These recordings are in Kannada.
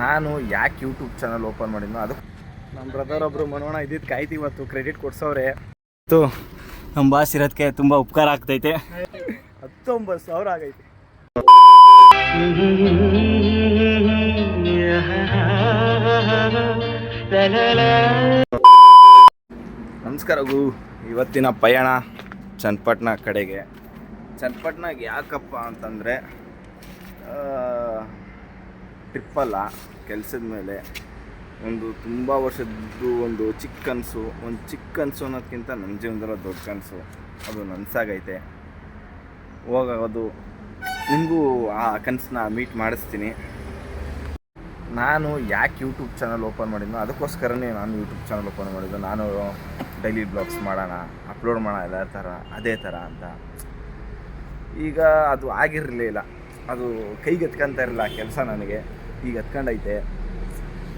ನಾನು ಯಾಕೆ ಯೂಟ್ಯೂಬ್ ಚಾನಲ್ ಓಪನ್ ಮಾಡಿದ್ನೋ ಅದು ನಮ್ಮ ಬ್ರದರ್ ಒಬ್ಬರು ಮನೋಣ ಇದ್ದಿದ್ದು ಕಾಯ್ತಿ ಇವತ್ತು ಕ್ರೆಡಿಟ್ ಕೊಡ್ಸವ್ರೆ. ಇತ್ತು ನಮ್ಮ ಬಾಸ್ ಇರೋದಕ್ಕೆ ತುಂಬ ಉಪಕಾರ ಆಗ್ತೈತೆ. ಹತ್ತೊಂಬತ್ತು ಸಾವಿರ ಆಗೈತೆ. ನಮಸ್ಕಾರ ಗು ಇವತ್ತಿನ ಪಯಣ ಚನ್ನಪಟ್ಟಣ ಕಡೆಗೆ. ಚನ್ನಪಟ್ಟಣಗೆ ಯಾಕಪ್ಪ ಅಂತಂದರೆ ಟ್ರಿಪ್ಪಲ್ಲ, ಕೆಲಸದ ಮೇಲೆ. ಒಂದು ತುಂಬ ವರ್ಷದ್ದು ಒಂದು ಚಿಕ್ಕ ಕನಸು. ಒಂದು ಚಿಕ್ಕ ಕನಸು ಅನ್ನೋದಕ್ಕಿಂತ ನನ್ನ ಜೀವನದಲ್ಲಿ ದೊಡ್ಡ ಕನಸು. ಅದು ನನಸಾಗೈತೆ ಹೋಗೋದು ನಿಮಗೂ ಆ ಕನಸನ್ನ ಮೀಟ್ ಮಾಡಿಸ್ತೀನಿ. ನಾನು ಯಾಕೆ ಯೂಟ್ಯೂಬ್ ಚಾನಲ್ ಓಪನ್ ಮಾಡಿದ್ನೋ ಅದಕ್ಕೋಸ್ಕರನೇ ನಾನು ಯೂಟ್ಯೂಬ್ ಚಾನಲ್ ಓಪನ್ ಮಾಡಿದ್ದು. ನಾನು ಡೈಲಿ ಬ್ಲಾಗ್ಸ್ ಮಾಡೋಣ ಅಪ್ಲೋಡ್ ಮಾಡೋಣ ಎಲ್ಲ ಥರ, ಅದೇ ಥರ ಅಂತ. ಈಗ ಅದು ಆಗಿರಲಿಲ್ಲ ಅದು ಕೈಗೆ ಎತ್ಕೊಂತ ಇರಲಿಲ್ಲ ಕೆಲಸ ನನಗೆ. ಈಗ ಹತ್ಕೊಂಡೈತೆ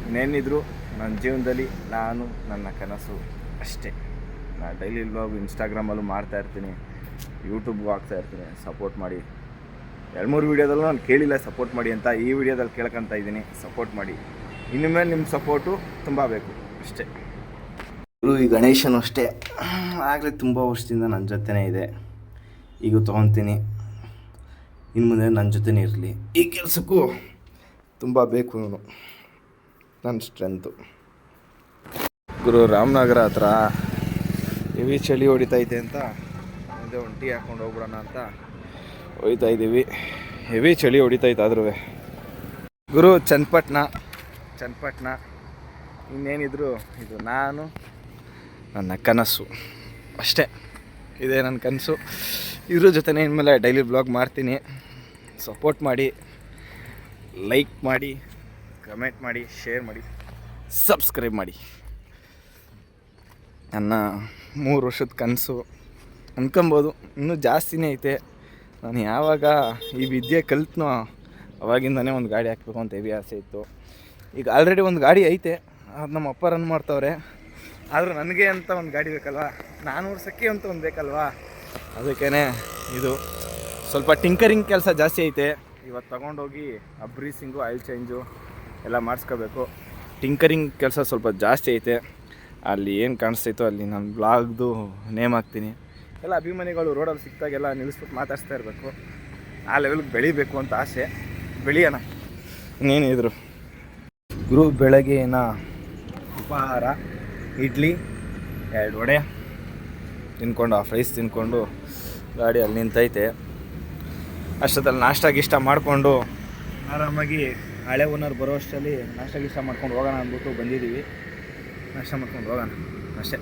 ಇನ್ನೇನಿದ್ರು ನನ್ನ ಜೀವನದಲ್ಲಿ ನಾನು ನನ್ನ ಕನಸು ಅಷ್ಟೇ. ನಾನು ಡೈಲಿ ಬ್ಲಾಗ್ ಇನ್ಸ್ಟಾಗ್ರಾಮಲ್ಲೂ ಮಾಡ್ತಾ ಇರ್ತೀನಿ ಯೂಟ್ಯೂಬ್ಗೂ ಹಾಕ್ತಾ ಇರ್ತೀನಿ ಸಪೋರ್ಟ್ ಮಾಡಿ. ಎರಡು ಮೂರು ವೀಡಿಯೋದಲ್ಲೂ ನಾನು ಕೇಳಿಲ್ಲ ಸಪೋರ್ಟ್ ಮಾಡಿ ಅಂತ, ಈ ವಿಡಿಯೋದಲ್ಲಿ ಕೇಳ್ಕೊತಾ ಇದ್ದೀನಿ ಸಪೋರ್ಟ್ ಮಾಡಿ. ಇನ್ನು ನಿಮ್ಮ ಸಪೋರ್ಟು ತುಂಬ ಬೇಕು, ಅಷ್ಟೇ. ಗುರು, ಈ ಗಣೇಶನು ಅಷ್ಟೇ. ಆಗಲೇ ತುಂಬ ವರ್ಷದಿಂದ ನನ್ನ ಜೊತೆನೇ ಇದೆ. ಈಗ ತೊಗೊತೀನಿ. ಇನ್ನು ಮುಂದೆ ನನ್ನ ಜೊತೆನೇ ಇರಲಿ. ಈ ಕೆಲಸಕ್ಕೂ ತುಂಬ ಬೇಕು ಇವನು. ನನ್ನ ಸ್ಟ್ರೆಂತು ಗುರು ರಾಮನಗರ ಹತ್ರ ಹೆವಿ ಚಳಿ ಹೊಡಿತೈತೆ ಅಂತ ಮುಂದೆ ಒಂದು ಟೀ ಹಾಕೊಂಡು ಹೋಗ್ಬಿಡೋಣ ಅಂತ ಹೋಯ್ತಾ ಇದ್ದೀವಿ. ಹೆವಿ ಚಳಿ ಹೊಡಿತೈತೆ ಆದ್ರೂ. ಗುರು ಚನ್ನಪಟ್ಟಣ ಚನ್ನಪಟ್ಟಣ. ಇನ್ನೇನಿದ್ರು ಇದು ನಾನು, ನನ್ನ ಕನಸು. ಅಷ್ಟೇ. ಇದೇ ನನ್ನ ಕನಸು. ಇದ್ರ ಜೊತೆ ಇನ್ಮೇಲೆ ಡೈಲಿ ಬ್ಲಾಗ್ ಮಾಡ್ತೀನಿ. ಸಪೋರ್ಟ್ ಮಾಡಿ. ಲೈಕ್ ಮಾಡಿ ಕಮೆಂಟ್ ಮಾಡಿ ಶೇರ್ ಮಾಡಿ ಸಬ್ಸ್ಕ್ರೈಬ್ ಮಾಡಿ. ನನ್ನ ಮೂರು ವರ್ಷದ ಕನಸು ಅಂದ್ಕೊಬೋದು ಇನ್ನೂ ಜಾಸ್ತಿನೇ ಐತೆ. ನಾನು ಯಾವಾಗ ಈ ವಿದ್ಯೆ ಕಲ್ತನೋ ಅವಾಗಿಂದನೇ ಒಂದು ಗಾಡಿ ಹಾಕ್ಬೇಕು ಅಂತ ಹೆವಿ ಆಸೆ ಇತ್ತು. ಈಗ ಆಲ್ರೆಡಿ ಒಂದು ಗಾಡಿ ಐತೆ. ಅದು ನಮ್ಮ ಅಪ್ಪ ರನ್ ಮಾಡ್ತವ್ರೆ. ಆದರೂ ನನಗೆ ಅಂತ ಒಂದು ಗಾಡಿ ಬೇಕಲ್ವಾ? ನಾನು ಓಡ್ಸೋಕ್ಕೆ ಅಂತ ಒಂದು ಬೇಕಲ್ವಾ? ಅದಕ್ಕೇ ಇದು ಸ್ವಲ್ಪ ಟಿಂಕರಿಂಗ್ ಕೆಲಸ ಜಾಸ್ತಿ ಐತೆ. ಇವತ್ತು ತಗೊಂಡೋಗಿ ಬ್ರೀಸಿಂಗು ಆಯಿಲ್ ಚೇಂಜು ಎಲ್ಲ ಮಾಡಿಸ್ಕೋಬೇಕು. ಟಿಂಕರಿಂಗ್ ಕೆಲಸ ಸ್ವಲ್ಪ ಜಾಸ್ತಿ ಐತೆ. ಅಲ್ಲಿ ಏನು ಕಾಣಿಸ್ತೈತೋ ಅಲ್ಲಿ ನಾನು ಬ್ಲಾಗ್ದು ನೇಮ್ ಹಾಕ್ತೀನಿ. ಎಲ್ಲ ಅಭಿಮಾನಿಗಳು ರೋಡಲ್ಲಿ ಸಿಕ್ತಾಗೆಲ್ಲ ನಿಲ್ಲಿಸ್ಬಿಟ್ಟು ಮಾತಾಡ್ಸ್ತಾ ಇರಬೇಕು. ಆ ಲೆವೆಲ್ಗೆ ಬೆಳಿಬೇಕು ಅಂತ ಆಸೆ. ಬೆಳೆಯೋಣ. ಇನ್ನೇನಿದ್ರು ಗುರು ಬೆಳಗ್ಗೆನ ಉಪಹಾರ, ಇಡ್ಲಿ, ಎರಡು ವಡೆ. ತಿನ್ಕೊಂಡು ಆ ಫ್ರೈಸ್ ತಿನ್ಕೊಂಡು ಗಾಡಿ ಅಲ್ಲಿ ನಿಂತೈತೆ. ಅಷ್ಟೊತ್ತಲ್ಲಿ ನಾಷ್ಟ ಗೀಷ್ಟ ಮಾಡಿಕೊಂಡು ಆರಾಮಾಗಿ ಹಳೆ ಓನರ್ ಬರೋ ಅಷ್ಟರಲ್ಲಿ ನಾಷ್ಟ ಗೀಷ್ಟ ಮಾಡ್ಕೊಂಡು ಹೋಗೋಣ ಅಂದ್ಬಿಟ್ಟು ಬಂದಿದ್ದೀವಿ. ನಾಷ್ಟ ಮಾಡ್ಕೊಂಡು ಹೋಗೋಣ ಅಷ್ಟೇ.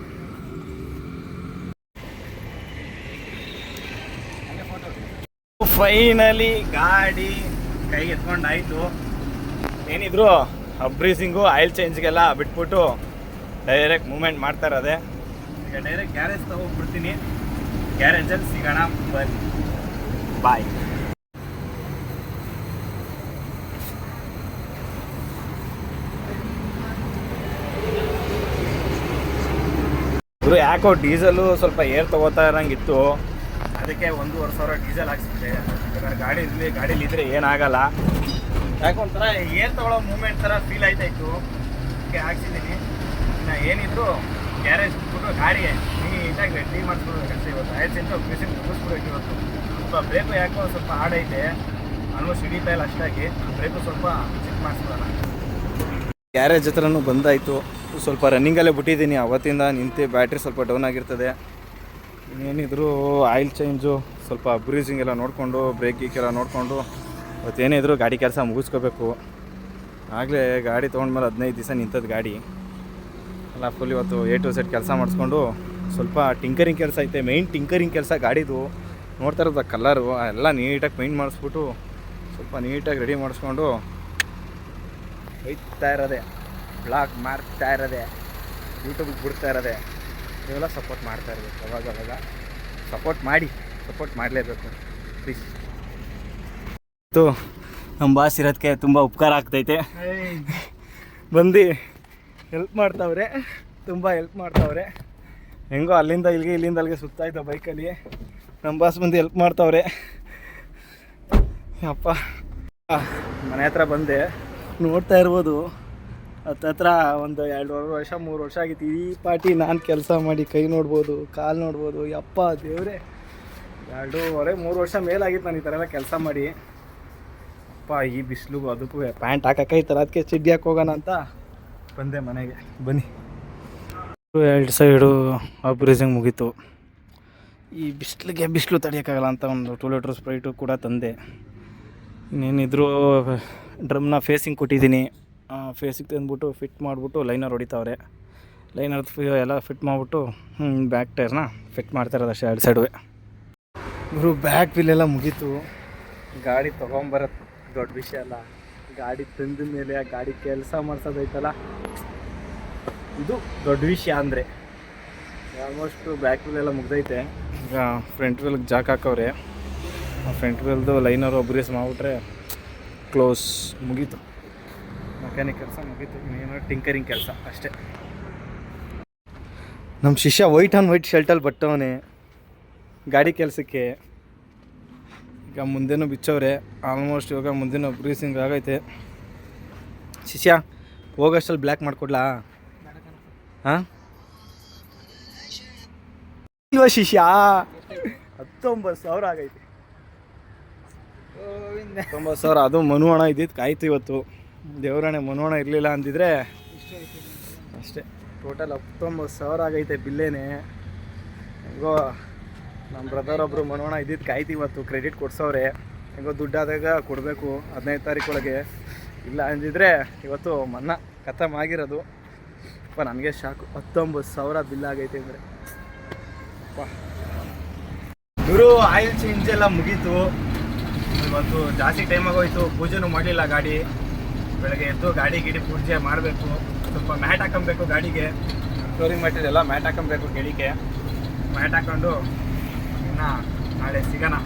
ಫೈನಲಿ ಗಾಡಿ ಕೈಗೆ ಎತ್ಕೊಂಡಾಯ್ತು. ಏನಿದ್ರು ಅಬ್ರೀಸಿಂಗು ಆಯಿಲ್ ಚೇಂಜ್ಗೆಲ್ಲ ಬಿಟ್ಬಿಟ್ಟು ಡೈರೆಕ್ಟ್ ಮೂಮೆಂಟ್ ಮಾಡ್ತಾ ಇರೋದೆ. ಈಗ ಡೈರೆಕ್ಟ್ ಗ್ಯಾರೇಜ್ ತಗೋಗ್ಬಿಡ್ತೀನಿ ಗ್ಯಾರೇಜಲ್ಲಿ ಸಿಗೋಣ ಬನ್ನಿ. ಬಾಯ್. ಇವರು ಯಾಕೋ ಡೀಸೆಲು ಸ್ವಲ್ಪ ಏರ್ ತಗೋತಾ ಇರೋಂಗಿತ್ತು. ಅದಕ್ಕೆ ಒಂದೂವರೆ ಸಾವಿರ ಡೀಸೆಲ್ ಹಾಕ್ಸಿದ್ದೆ. ಯಾಕಂದ್ರೆ ಗಾಡಿ ಇರಲಿ ಗಾಡೀಲಿ ಇದ್ರೆ ಏನಾಗಲ್ಲ. ಯಾಕೆ ಒಂಥರ ಏರ್ ತಗೊಳ್ಳೋ ಮೂಮೆಂಟ್ ಥರ ಫೀಲ್ ಆಯ್ತಾಯಿತ್ತು ಅದಕ್ಕೆ ಹಾಕ್ಸಿದ್ದೀನಿ. ಇನ್ನು ಏನಿದ್ರು ಗ್ಯಾರೇಜ್ ಬಿಟ್ಬಿಟ್ಟು ಗಾಡಿ ನೀಟಾಗಿ ರೆಡಿ ಮಾಡಿಸ್ಕೊಡ್ಬೇಕಷ್ಟೇ ಇವತ್ತು. ಐದು ಸೆಂಟು ಮಿಷಿನ್ ಮುಗಿಸ್ಬಿಡ್ಬೇಕು ಇವತ್ತು. ಸ್ವಲ್ಪ ಬ್ರೇಕು ಯಾಕೋ ಸ್ವಲ್ಪ ಹಾಡೈತೆ ಆಲ್ಮೋಸ್ಟ್ ಹಿಡಿತಾ ಇಲ್ಲ ಅಷ್ಟಾಗಿ. ಬ್ರೇಕು ಸ್ವಲ್ಪ ಚೆಕ್ ಮಾಡಿಸ್ಬಿಡೋಣ ಗ್ಯಾರೇಜ್ ಹತ್ರನೂ ಬಂದಾಯಿತು. ಸ್ವಲ್ಪ ರನ್ನಿಂಗಲ್ಲೇ ಬಿಟ್ಟಿದ್ದೀನಿ. ಅವತ್ತಿಂದ ನಿಂತು ಬ್ಯಾಟ್ರಿ ಸ್ವಲ್ಪ ಡೌನ್ ಆಗಿರ್ತದೆ. ಇನ್ನೇನಿದ್ರು ಆಯಿಲ್ ಚೇಂಜು ಸ್ವಲ್ಪ ಬ್ರೀಸಿಂಗ್ ಎಲ್ಲ ನೋಡಿಕೊಂಡು ಬ್ರೇಕ್ ಗೀಕ್ ಎಲ್ಲ ನೋಡಿಕೊಂಡು ಇವತ್ತೇನಿದ್ರು ಗಾಡಿ ಕೆಲಸ ಮುಗಿಸ್ಕೋಬೇಕು. ಆಗಲೇ ಗಾಡಿ ತೊಗೊಂಡ್ಮೇಲೆ ಹದಿನೈದು ದಿವಸ ನಿಂತದ್ದು ಗಾಡಿ. ಎಲ್ಲ ಫುಲ್ ಇವತ್ತು ಎ ಟು ಸೆಟ್ ಕೆಲಸ ಮಾಡಿಸ್ಕೊಂಡು, ಸ್ವಲ್ಪ ಟಿಂಕರಿಂಗ್ ಕೆಲಸ ಐತೆ. ಮೈನ್ ಟಿಂಕರಿಂಗ್ ಕೆಲಸ ಗಾಡಿದು. ನೋಡ್ತಾ ಇರೋದು ಕಲರು ಎಲ್ಲ ನೀಟಾಗಿ ಪೇಂಟ್ ಮಾಡಿಸ್ಬಿಟ್ಟು, ಸ್ವಲ್ಪ ನೀಟಾಗಿ ರೆಡಿ ಮಾಡಿಸ್ಕೊಂಡು ಹೋಯ್ತಾ ಇರೋದೆ. ಬ್ಲಾಗ್ ಮಾಡ್ತಾ ಇರೋದೆ ಯೂಟ್ಯೂಬಿಗೆ ಬಿಡ್ತಾ ಇರೋದೆ, ಇವೆಲ್ಲ ಸಪೋರ್ಟ್ ಮಾಡ್ತಾ ಇರಬೇಕು ಅವಾಗ ಅವಾಗ. ಸಪೋರ್ಟ್ ಮಾಡಿ ಸಪೋರ್ಟ್ ಮಾಡಲೇಬೇಕು ಪ್ಲೀಸ್ ಮತ್ತು ನಮ್ಮ ಬಾಸ್ ಇರೋದಕ್ಕೆ ತುಂಬ ಉಪಕಾರ ಆಗ್ತೈತೆ. ಬಂದು ಹೆಲ್ಪ್ ಮಾಡ್ತಾವ್ರೆ, ತುಂಬ ಹೆಲ್ಪ್ ಮಾಡ್ತಾವ್ರೆ. ಹೆಂಗೋ ಅಲ್ಲಿಂದ ಇಲ್ಲಿಗೆ ಇಲ್ಲಿಂದ ಅಲ್ಲಿಗೆ ಸುತ್ತಾಯ್ತ ಬೈಕಲ್ಲಿ ನಮ್ಮ ಬಾಸ್ ಬಂದು ಹೆಲ್ಪ್ ಮಾಡ್ತಾವ್ರೆ. ಅಪ್ಪ ಮನೆ ಹತ್ರ ಬಂದೆ, ನೋಡ್ತಾ ಇರ್ಬೋದು. ಹತ್ತತ್ರ ಒಂದು ಎರಡೂವರೆ ವರ್ಷ, ಮೂರು ವರ್ಷ ಆಗಿತ್ತು. ಈ ಪಾಟಿ ನಾನು ಕೆಲಸ ಮಾಡಿ ಕೈ ನೋಡ್ಬೋದು, ಕಾಲು ನೋಡ್ಬೋದು. ಯಪ್ಪ ದೇವರೇ. ಎರಡೂವರೆ, ಮೂರು ವರ್ಷ ಮೇಲಾಗಿತ್ತು ನಾನು ಈ ಥರ ಎಲ್ಲ ಕೆಲಸ ಮಾಡಿ. ಅಪ್ಪ ಈ ಬಿಸಿಲು ಅದಕ್ಕೂ ಪ್ಯಾಂಟ್ ಹಾಕಕ್ಕೆ ಈ ಥರ ಅದಕ್ಕೆ ಚಿಡ್ಡಿ ಹೋಗೋಣ ಅಂತ ಬಂದೆ ಮನೆಗೆ. ಬನ್ನಿ. ಎರಡು ಸೈಡು ಆಪ್ರೇಷನ್ ಮುಗೀತು. ಈ ಬಿಸಿಲಿಗೆ ಬಿಸಿಲು ತಡಿಯೋಕ್ಕಾಗಲ್ಲ ಅಂತ ಒಂದು ಟೂ ಲೀಟ್ರ್ ಸ್ಪ್ರೈಟು ಕೂಡ ತಂದೆ. ಇನ್ನೇನಿದ್ರು ಡ್ರಮ್ನ ಫೇಸಿಂಗ್ ಕೊಟ್ಟಿದ್ದೀನಿ. ಫೇಸಿಗೆ ತಂದ್ಬಿಟ್ಟು ಫಿಟ್ ಮಾಡಿಬಿಟ್ಟು ಲೈನರ್ ಹೊಡಿತಾವ್ರೆ. ಲೈನರ್ ಎಲ್ಲ ಫಿಟ್ ಮಾಡಿಬಿಟ್ಟು ಬ್ಯಾಕ್ ಟೈರ್ನ ಫಿಟ್ ಮಾಡ್ತಾ ಇರೋದು ಅಷ್ಟೇ ಎರಡು ಸೈಡುವೆ ಇವರು ಬ್ಯಾಕ್ ಬಿಲ್ ಎಲ್ಲ ಮುಗೀತು. ಗಾಡಿ ತೊಗೊಂಬರೋದು ದೊಡ್ಡ ವಿಷಯ ಅಲ್ಲ. ಗಾಡಿ ತಂದ ಮೇಲೆ ಆ ಗಾಡಿ ಕೆಲಸ ಮಾಡ್ಸೋದೈತಲ್ಲ. ಇದು ದೊಡ್ಡ ವಿಷಯ ಅಂದರೆ. ಆಲ್ಮೋಸ್ಟು ಬ್ಯಾಕ್ ವೀಲೆಲ್ಲ ಎಲ್ಲ ಮುಗ್ದೈತೆ. ಈಗ ಫ್ರಂಟ್ ವೀಲ್ಗೆ ಜಾಕ್ ಹಾಕವ್ರೆ. ಆ ಫ್ರಂಟ್ ವೀಲ್ದು ಲೈನರ್ ಒಬ್ರೇಸ್ ಮಾಡಿಬಿಟ್ರೆ ಕ್ಲೋಸ್ ಮುಗೀತು. ಮೆಕ್ಯಾನಿಕ್ ಕೆಲಸ ಮುಗೀತು ಇನ್ನೇನು ಟಿಂಕರಿಂಗ್ ಕೆಲಸ ಅಷ್ಟೇ. ನಮ್ಮ ಶಿಷ್ಯ ವೈಟ್ ಆನ್ ವೈಟ್ ಶರ್ಟಲ್ಲಿ ಬಟ್ಟವನೇ, ಗಾಡಿ ಕೆಲಸಕ್ಕೆ. ಈಗ ಮುಂದೆನೂ ಬಿಚ್ಚವ್ರೆ ಆಲ್ಮೋಸ್ಟ್ ಇವಾಗ ಮುಂದಿನ ಬ್ರೀಸಿಂಗ್ ಆಗೈತೆ. ಶಿಷ್ಯ ಹೋಗೋಷ್ಟಲ್ಲಿ ಬ್ಲ್ಯಾಕ್ ಮಾಡಿಕೊಡ್ಲಾ? ಹಾಂ? ಇಲ್ವ ಶಿಷ್ಯ? ಹತ್ತೊಂಬತ್ತು ಸಾವಿರ ಆಗೈತೆ. ಹತ್ತೊಂಬತ್ತು ಸಾವಿರ, ಅದು ಮನು ಹಣ ಇದ್ದಿದ್ದು ಕಾಯ್ತು ಇವತ್ತು. ದೇವರಾಣೆ ಮನೋಣ ಇರಲಿಲ್ಲ ಅಂದಿದ್ರೆ ಅಷ್ಟೇ. ಟೋಟಲ್ ಹತ್ತೊಂಬತ್ತು ಸಾವಿರ ಆಗೈತೆ ಬಿಲ್ಲೇನೆ. ಹೆಂಗೋ ನಮ್ಮ ಬ್ರದರ್ ಒಬ್ಬರು ಮನೋಣ ಇದ್ದಿದ್ದು ಕಾಯ್ತಿ ಇವತ್ತು ಕ್ರೆಡಿಟ್ ಕೊಡ್ಸೋರೆ ಹೆಂಗೋ ದುಡ್ಡಾದಾಗ ಕೊಡಬೇಕು ಹದಿನೈದು ತಾರೀಕೊಳಗೆ ಇಲ್ಲ ಅಂದಿದ್ರೆ ಇವತ್ತು ಮನ್ನಾ ಖತಮ್ ಆಗಿರೋದು. ಅಪ್ಪ, ನನಗೆ ಶಾಕು. ಹತ್ತೊಂಬತ್ತು ಸಾವಿರ ಬಿಲ್ ಆಗೈತೆ ಅಂದರೆ ಇವರು ಆಯಿಲ್ ಚೇಂಜ್ ಎಲ್ಲ ಮುಗೀತು. ಇವತ್ತು ಜಾಸ್ತಿ ಟೈಮ್ ಆಗೋಯ್ತು. ಪೂಜೆನೂ ಮಾಡಲಿಲ್ಲ ಗಾಡಿ. ಬೆಳಗ್ಗೆ ಎದ್ದು ಗಾಡಿ ಗಿಡಿ ಪೂಜೆ ಮಾಡಬೇಕು ಸ್ವಲ್ಪ ಮ್ಯಾಟ್ ಹಾಕೊಬೇಕು ಗಾಡಿಗೆ. ಫ್ಲೋರಿಂಗ್ ಮೆಟೀರಿಯಲ್ ಎಲ್ಲ ಮ್ಯಾಟ್ ಹಾಕೊಬೇಕು ಗಿಡಿಗೆ ಮ್ಯಾಟ್ ಹಾಕೊಂಡು ಇನ್ನು ನಾಳೆ ಸಿಗೋಣ.